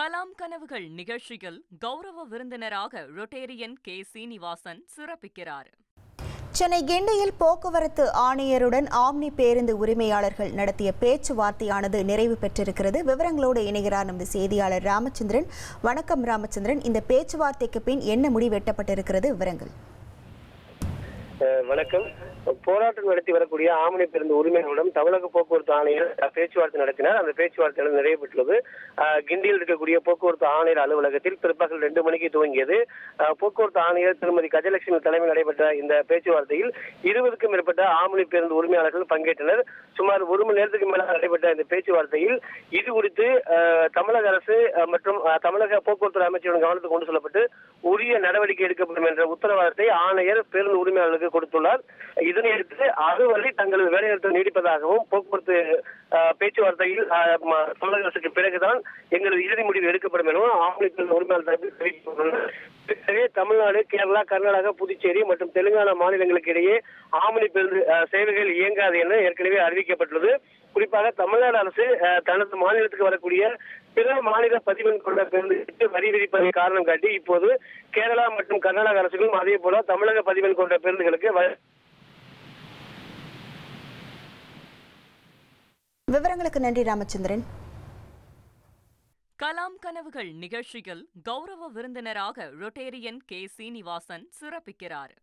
கலாம் கனவுகள் நிகழ்ச்சியில் கௌரவ விருந்தினராக ரொட்டேரியன் கே. சீனிவாசன் சிறப்பிக்கிறார். சென்னை கிண்டியில் போக்குவரத்து ஆணையருடன் ஆம்னி பேருந்து உரிமையாளர்கள் நடத்திய பேச்சுவார்த்தையானது நிறைவு பெற்றிருக்கிறது. விவரங்களோடு இணைகிறார் நமது செய்தியாளர் ராமச்சந்திரன். வணக்கம் ராமச்சந்திரன். இந்த பேச்சுவார்த்தைக்கு பின் என்ன முடிவு எட்டப்பட்டிருக்கிறது விவரங்கள் வணக்கம். போராட்டம் நடத்தி வரக்கூடிய ஆமணி பேருந்து உரிமைகளுடன் தமிழக போக்குவரத்து ஆணையர் பேச்சுவார்த்தை நடத்தினார். அந்த பேச்சுவார்த்தை நிறைவு பெற்றுள்ளது கிண்டியில் இருக்கக்கூடிய போக்குவரத்து ஆணையர் அலுவலகத்தில் பிற்பகல் ரெண்டு மணிக்கு துவங்கியது. போக்குவரத்து ஆணையர் திருமதி கஜலட்சுமி தலைமையில் நடைபெற்ற இந்த பேச்சுவார்த்தையில் இருபதுக்கும் மேற்பட்ட ஆமணி பேருந்து உரிமையாளர்கள் பங்கேற்றனர். சுமார் ஒரு மணி நேரத்துக்கு மேல நடைபெற்ற இந்த பேச்சுவார்த்தையில் இது குறித்து தமிழக அரசு மற்றும் தமிழக போக்குவரத்து அமைச்சரின் கவனத்துக்கு கொண்டு செல்லப்பட்டு உரிய நடவடிக்கை எடுக்கப்படும் என்ற உத்தரவாதத்தை ஆணையர் பேருந்து உரிமையாளர்களுக்கு கொடுத்துள்ளார். இதனையடுத்து அதுவரை தங்களது வேலைநிறுத்தம் நீடிப்பதாகவும் போக்குவரத்து பேச்சுவார்த்தையில் தமிழக அரசுக்கு பிறகுதான் எங்களது இறுதி முடிவு எடுக்கப்படும் எனவும் ஆவணி பேருந்து உரிமையாளர் தரப்பில் தெரிவித்துள்ளனர் தமிழ்நாடு கேரளா கர்நாடகா புதுச்சேரி மற்றும் தெலுங்கானா மாநிலங்களுக்கு இடையே ஆமணி பேருந்து சேவைகள் இயங்காது என ஏற்கனவே அறிவிக்கப்பட்டுள்ளது. குறிப்பாக தமிழ்நாடு அரசு தனது மாநிலத்துக்கு வரக்கூடிய பிற மாநில பதிவெண் கொண்ட பேருந்துகளுக்கு வரி விதிப்பதை காரணம் காட்டி இப்போது கேரளா மற்றும் கர்நாடக அரசுகளும் அதே போல தமிழக பதிவெண் கொண்ட பேருந்துகளுக்கு விவரங்களுக்கு நன்றி ராமச்சந்திரன். கலாம் கனவுகள் நிகழ்ச்சியில் கௌரவ விருந்தினராக ரொட்டேரியன் கே. சீனிவாசன் சிறப்பிக்கிறார்.